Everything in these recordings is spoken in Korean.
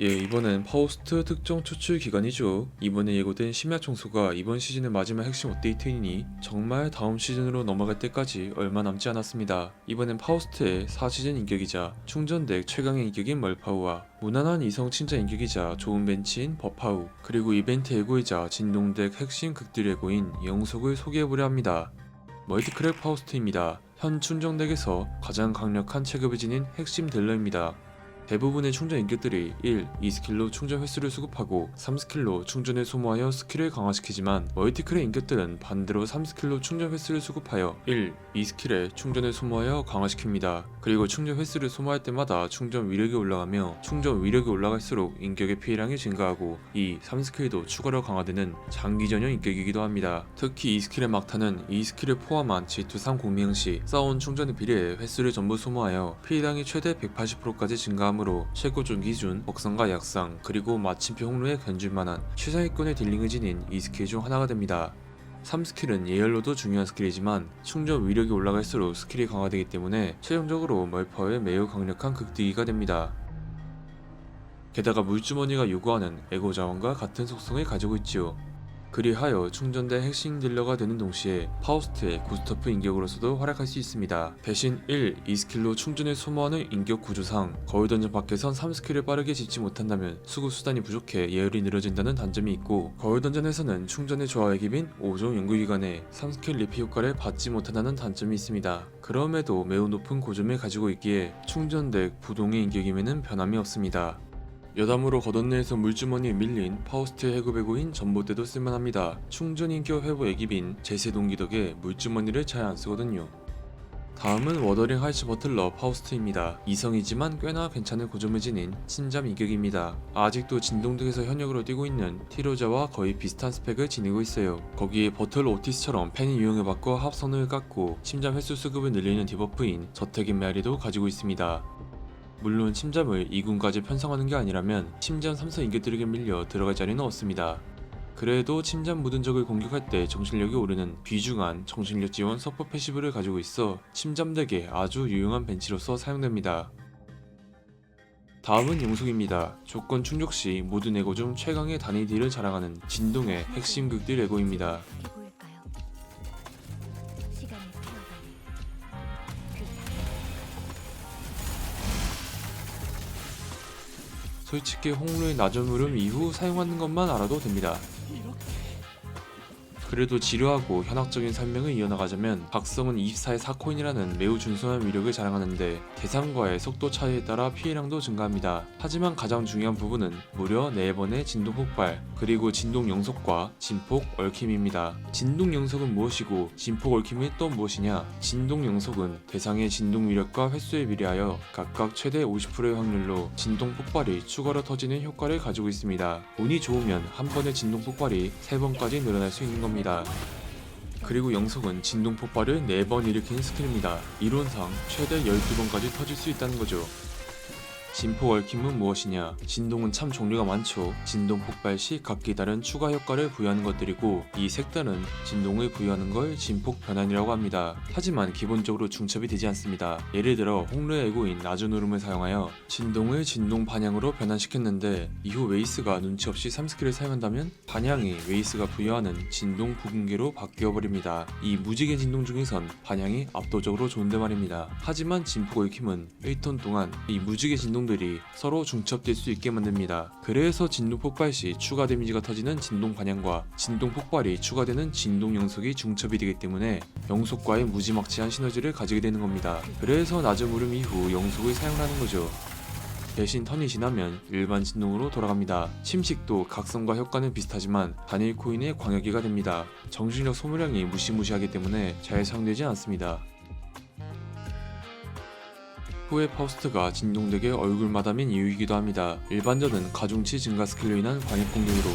예, 이번엔 파우스트 특정 추출 기간이죠. 이번에 예고된 심야 청소가 이번 시즌의 마지막 핵심 업데이트이니 정말 다음 시즌으로 넘어갈 때까지 얼마 남지 않았습니다. 이번엔 파우스트의 4시즌 인격이자 충전덱 최강의 인격인 멀파우와 무난한 이성 친자 인격이자 좋은 벤치인 버파우 그리고 이벤트 예고이자 진동덱 핵심 극딜 예고인 영속을 소개해보려 합니다. 멀티크랙 파우스트입니다. 현 충전덱에서 가장 강력한 체급을 지닌 핵심 딜러입니다. 대부분의 충전 인격들이 1, 2스킬로 충전 횟수를 수급하고 3스킬로 충전을 소모하여 스킬을 강화시키지만 멀티클의 인격들은 반대로 3스킬로 충전 횟수를 수급하여 1, 2스킬에 충전을 소모하여 강화시킵니다. 그리고 충전 횟수를 소모할 때마다 충전 위력이 올라가며 충전 위력이 올라갈수록 인격의 피해량이 증가하고 2, 3스킬도 추가로 강화되는 장기 전용 인격이기도 합니다. 특히 2스킬의 막타는 2스킬을 포함한 G2-3 공명 시 쌓아온 충전에 비례해 횟수를 전부 소모하여 피해량이 최대 180%까지 증가 하므로 최고점 기준 먹성과 약상 그리고 마침표 홍로에 견줄 만한 최상위권의 딜링을 지닌 2스킬 중 하나가 됩니다. 3스킬은 예열로도 중요한 스킬이지만 충전 위력이 올라갈수록 스킬이 강화되기 때문에 최종적으로 멀퍼의 매우 강력한 극딜기가 됩니다. 게다가 물주머니가 요구하는 에고 자원과 같은 속성을 가지고 있지요. 그리하여 충전된 핵심 딜러가 되는 동시에 파우스트의 구스터프 인격으로서도 활약할 수 있습니다. 대신 1, 2스킬로 충전을 소모하는 인격 구조상 거울 던전 밖에선 3스킬을 빠르게 짓지 못한다면 수급 수단이 부족해 예열이 느려진다는 단점이 있고 거울 던전에서는 충전의 기빈 5종 연구기간에 3스킬 리피 효과를 받지 못한다는 단점이 있습니다. 그럼에도 매우 높은 고점을 가지고 있기에 충전덱 부동의 인격임에는 변함이 없습니다. 여담으로 걷어내에서 물주머니에 밀린 파우스트의 해고배고인 전봇대도 쓸만합니다. 충전 인격 회복 애기빈 제세 동기 덕에 물주머니를 잘 안 쓰거든요. 다음은 워더링 하이츠 버틀러 파우스트입니다. 이성이지만 꽤나 괜찮은 고점을 지닌 친잠 인격입니다. 아직도 진동등에서 현역으로 뛰고 있는 티로자와 거의 비슷한 스펙을 지니고 있어요. 거기에 버틀러 오티스처럼 팬이 유형을 바꿔 합선을 깎고 침잠 횟수 수급을 늘리는 디버프인 저택인 메아리도 가지고 있습니다. 물론 침잠을 2군까지 편성하는 게 아니라면 침잠 3선 인격들에게 밀려 들어갈 자리는 없습니다. 그래도 침잠 묻은 적을 공격할 때 정신력이 오르는 귀중한 정신력 지원 서포 패시브를 가지고 있어 침잠덱에 아주 유용한 벤치로서 사용됩니다. 다음은 용속입니다. 조건 충족 시 모든 에고 중 최강의 단위 딜을 자랑하는 진동의 핵심 극딜 에고입니다. 솔직히 홍로의 낮은 물음 이후 사용하는 것만 알아도 됩니다. 그래도 지루하고 현학적인 설명을 이어나가자면 각성은 24의 4코인이라는 매우 준수한 위력을 자랑하는데 대상과의 속도 차이에 따라 피해량도 증가합니다. 하지만 가장 중요한 부분은 무려 4번의 진동 폭발, 그리고 진동 영속과 진폭 얽힘입니다. 진동 영속은 무엇이고 진폭 얽힘이 또 무엇이냐? 진동 영속은 대상의 진동 위력과 횟수에 비례하여 각각 최대 50%의 확률로 진동 폭발이 추가로 터지는 효과를 가지고 있습니다. 운이 좋으면 한 번의 진동 폭발이 3번까지 늘어날 수 있는 겁니다. 그리고 영속은 진동 폭발을 4번 일으키는 스킬입니다. 이론상 최대 12번까지 터질 수 있다는 거죠. 진폭 얽힘은 무엇이냐? 진동은 참 종류가 많죠. 진동 폭발 시 각기 다른 추가 효과를 부여하는 것들이고 이 색다른 진동을 부여하는 걸 진폭 변환이라고 합니다. 하지만 기본적으로 중첩이 되지 않습니다. 예를 들어 홍르의 에고인 나주 누름을 사용하여 진동을 진동 반향으로 변환시켰는데 이후 웨이스가 눈치 없이 3스킬을 사용한다면 반향이 웨이스가 부여하는 진동 부근계로 바뀌어 버립니다. 이 무지개 진동 중에선 반향이 압도적으로 좋은데 말입니다. 하지만 진폭 얽힘은 1턴 동안 이 무지개 진동 들이 서로 중첩될 수 있게 만듭니다. 그래서 진동 폭발 시 추가 데미지가 터지는 진동 반향과 진동 폭발이 추가되는 진동 영속이 중첩이 되기 때문에 영속과의 무지막지한 시너지를 가지게 되는 겁니다. 그래서 낮은 물음 이후 영속을 사용하는 거죠. 대신 턴이 지나면 일반 진동으로 돌아갑니다. 침식도 각성과 효과는 비슷하지만 단일 코인의 광역이가 됩니다. 정신력 소모량이 무시무시하기 때문에 잘 사용되지 않습니다. 후에 파우스트가 진동덱의 얼굴 마담인 이유이기도 합니다. 일반전은 가중치 증가 스킬로 인한 광역 공격으로.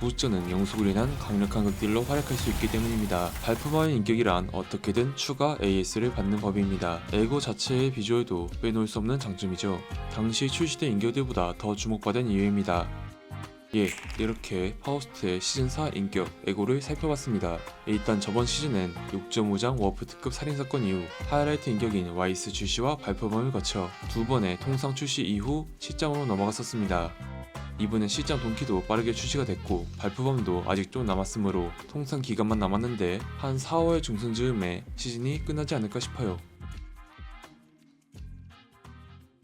부스전은 영속으로 인한 강력한 극딜로 활약할 수 있기 때문입니다. 발품화의 인격이란 어떻게든 추가 AS를 받는 법입니다. 에고 자체의 비주얼도 빼놓을 수 없는 장점이죠. 당시 출시된 인격들보다 더 주목받은 이유입니다. 예, 이렇게 파우스트의 시즌4 인격 에고를 살펴봤습니다. 일단 저번 시즌엔 6.5장 워프 특급 살인사건 이후 하이라이트 인격인 와이스 출시와 발표범을 거쳐 두 번의 통상 출시 이후 실장으로 넘어갔었습니다. 이번엔 실장 동키도 빠르게 출시가 됐고 발표범도 아직 좀 남았으므로 통상 기간만 남았는데 한 4월 중순 즈음에 시즌이 끝나지 않을까 싶어요.